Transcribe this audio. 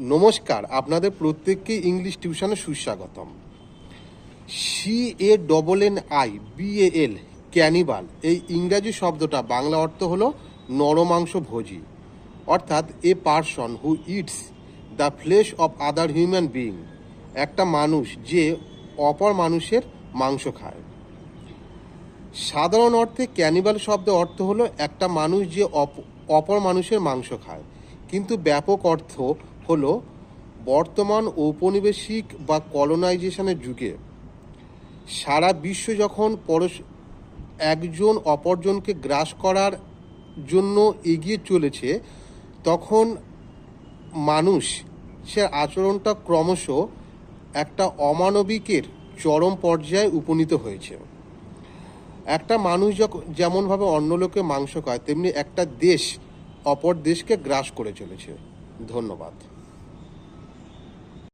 নমস্কার, আপনাদের প্রত্যেককে ইংলিশ টিউশনে সুস্বাগতম। C A double N I B A L cannibal. এই ইংরাজি শব্দটা বাংলা অর্থ হলো নরমাংস ভোজী। অর্থাৎ a person who eats the flesh of other human being, একটা মানুষ যে অপর মানুষের মাংস খায়। সাধারণ অর্থে ক্যানিবাল শব্দের অর্থ হলো একটা মানুষ যে অপ- অপর মানুষের মাংস খায়। কিন্তু ব্যাপক অর্থ হলো বর্তমান ঔপনিবেশিক বা কলোনাইজেশনের যুগে। সারা বিশ্ব যখন পরশ একজন অপরজনকে গ্রাস করার জন্য এগিয়ে চলেছে, তখন মানুষ সে আচরণটা ক্রমশ একটা অমানবিকের চরম পর্যায়ে উপনীত হয়েছে। একটা মানুষ যখন যেমনভাবে অন্য লোকে মাংস খায়, তেমনি একটা দেশ অপর দেশকে গ্রাস করে চলেছে। ধন্যবাদ।